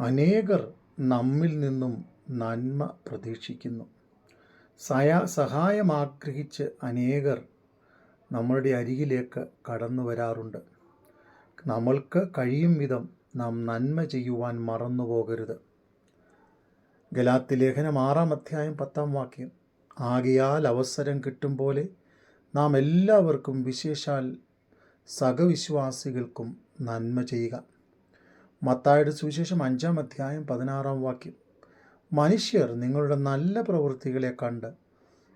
അനേകർ നമ്മിൽ നിന്നും നന്മ പ്രതീക്ഷിക്കുന്നു. സയ സഹായം ആഗ്രഹിച്ച് അനേകർ നമ്മളുടെ അരികിലേക്ക് കടന്നു വരാറുണ്ട്. നമ്മൾക്ക് കഴിയും വിധം നാം നന്മ ചെയ്യുവാൻ മറന്നു പോകരുത്. ഗലാത്തി ലേഖനം ആറാം അധ്യായം പത്താം വാക്യം. ആകയാൽ അവസരം കിട്ടും പോലെ നാം എല്ലാവർക്കും വിശേഷാൽ സഹവിശ്വാസികൾക്കും നന്മ ചെയ്യുക. മത്തായുടെ സുവിശേഷം അഞ്ചാം അധ്യായം പതിനാറാം വാക്യം. മനുഷ്യർ നിങ്ങളുടെ നല്ല പ്രവൃത്തികളെ കണ്ട്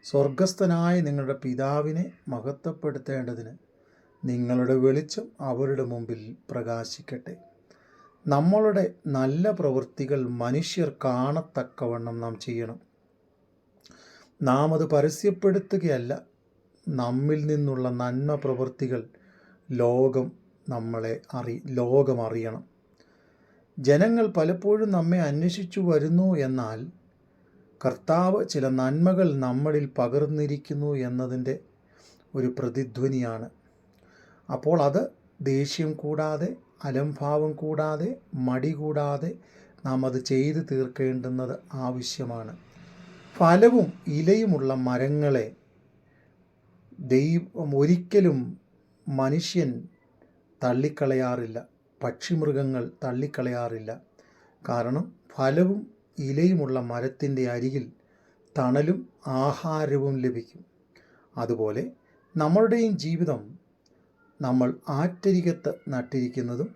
സ്വർഗസ്ഥനായ നിങ്ങളുടെ പിതാവിനെ മഹത്വപ്പെടുത്തേണ്ടതിന് നിങ്ങളുടെ വെളിച്ചം അവരുടെ മുമ്പിൽ പ്രകാശിക്കട്ടെ. നമ്മളുടെ നല്ല പ്രവൃത്തികൾ മനുഷ്യർ കാണത്തക്കവണ്ണം നാം ചെയ്യണം. നാം അത് പരസ്യപ്പെടുത്തുകയല്ല നമ്മിൽ നിന്നുള്ള നന്മ പ്രവൃത്തികൾ ലോകം നമ്മളെ അറി ലോകം അറിയണം. ജനങ്ങൾ പലപ്പോഴും നമ്മെ അന്വേഷിച്ചു വരുന്നു എന്നാൽ കർത്താവ് ചില നന്മകൾ നമ്മളിൽ പകർന്നിരിക്കുന്നു എന്നതിന്റെ ഒരു പ്രതിധ്വനിയാണ്. അപ്പോൾ അത് ദേഷ്യം കൂടാതെ അലംഭാവം കൂടാതെ മടി കൂടാതെ നാം അത് ചെയ്തു തീർക്കേണ്ടുന്നത് ആവശ്യമാണ്. ഫലവും ഇലയുമുള്ള മരങ്ങളെ ദൈവം ഒരിക്കലും മനുഷ്യൻ തള്ളിക്കളയാറില്ല. പക്ഷിമൃഗങ്ങൾ തള്ളിക്കളയാറില്ല. കാരണം ഫലവും ഇലയുമുള്ള മരത്തിന്റെ അരികിൽ തണലും ആഹാരവും ലഭിക്കും. അതുപോലെ നമ്മളുടെയും ജീവിതം നമ്മൾ ആറ്റരികത്ത് നട്ടിരിക്കുന്നതും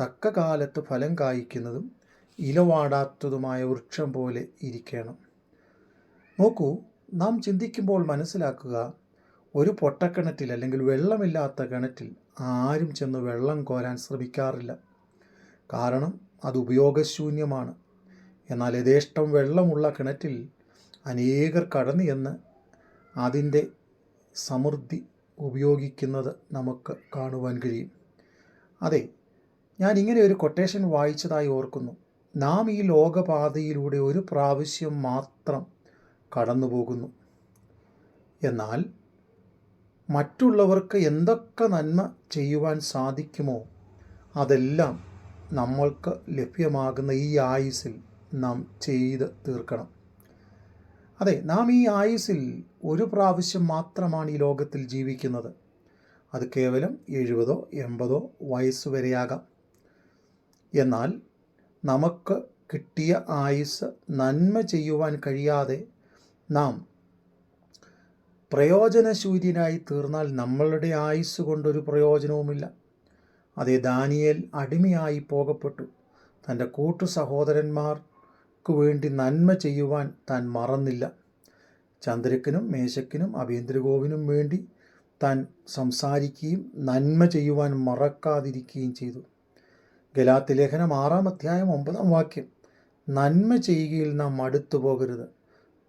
തക്ക കാലത്ത് ഫലം കായ്ക്കുന്നതും ഇലവാടാത്തതുമായ വൃക്ഷം പോലെ ഇരിക്കണം. നോക്കൂ നാം ചിന്തിക്കുമ്പോൾ മനസ്സിലാക്കുക ഒരു പൊട്ടക്കിണറ്റിൽ അല്ലെങ്കിൽ വെള്ളമില്ലാത്ത കിണറ്റിൽ ആരും ചെന്ന് വെള്ളം കോരാൻ ശ്രമിക്കാറില്ല. കാരണം അത് ഉപയോഗശൂന്യമാണ്. എന്നാൽ യഥേഷ്ടം വെള്ളമുള്ള കിണറ്റിൽ അനേകർ കടന്നു എന്ന് അതിന്റെ സമൃദ്ധി ഉപയോഗിക്കുന്നത് നമുക്ക് കാണുവാൻ കഴിയും. അതെ ഞാൻ ഇങ്ങനെ ഒരു കൊട്ടേഷൻ വായിച്ചതായി ഓർക്കുന്നു. നാം ഈ ലോകപാതയിലൂടെ ഒരു പ്രാവശ്യം മാത്രം കടന്നു പോകുന്നു എന്നാൽ മറ്റുള്ളവർക്ക് എന്തൊക്കെ നന്മ ചെയ്യുവാൻ സാധിക്കുമോ അതെല്ലാം നമ്മൾക്ക് ലഭ്യമാകുന്ന ഈ ആയുസിൽ നാം ചെയ്ത് തീർക്കണം. അതെ നാം ഈ ആയുസിൽ ഒരു പ്രാവശ്യം മാത്രമാണ് ഈ ലോകത്തിൽ ജീവിക്കുന്നത്. അത് കേവലം എഴുപതോ എൺപതോ വയസ്സ് വരെയാകാം. എന്നാൽ നമുക്ക് കിട്ടിയ ആയുസ് നന്മ ചെയ്യുവാൻ കഴിയാതെ നാം പ്രയോജനശൂര്യനായി തീർന്നാൽ നമ്മളുടെ ആയുസ് കൊണ്ടൊരു പ്രയോജനവുമില്ല. അതേ ദാനിയേൽ അടിമയായി പോകപ്പെട്ടു. തന്റെ കൂട്ടു സഹോദരന്മാർക്ക് വേണ്ടി നന്മ ചെയ്യുവാൻ താൻ മറന്നില്ല. ചന്ദ്രക്കനും മേശക്കിനും അഭീന്ദ്രഗോവിനും വേണ്ടി താൻ സംസാരിക്കുകയും നന്മ ചെയ്യുവാൻ മറക്കാതിരിക്കുകയും ചെയ്തു. ഗലാത്തി ലേഖനം ആറാം അധ്യായം ഒമ്പതാം വാക്യം നന്മ ചെയ്യുകയിൽ നാം അടുത്തു പോകരുത്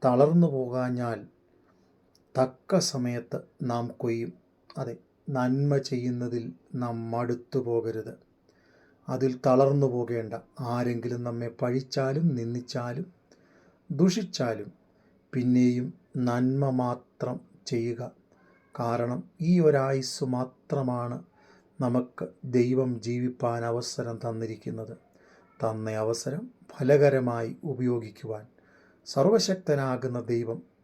തളർന്നു പോകാഞ്ഞാൽ തക്ക സമയത്ത് നാം കൊയ്യും. അതെ നന്മ ചെയ്യുന്നതിൽ നാം മടുത്തു പോകരുത്. അതിൽ തളർന്നു പോകേണ്ട. ആരെങ്കിലും നമ്മെ പഴിച്ചാലും നിന്ദിച്ചാലും ദുഷിച്ചാലും പിന്നെയും നന്മ മാത്രം ചെയ്യുക. കാരണം ഈ ഒരായുസ് മാത്രമാണ് നമുക്ക് ദൈവം ജീവിപ്പാൻ അവസരം തന്നിരിക്കുന്നത്. തന്ന അവസരം ഫലകരമായി ഉപയോഗിക്കുവാൻ സർവശക്തനാകുന്ന ദൈവം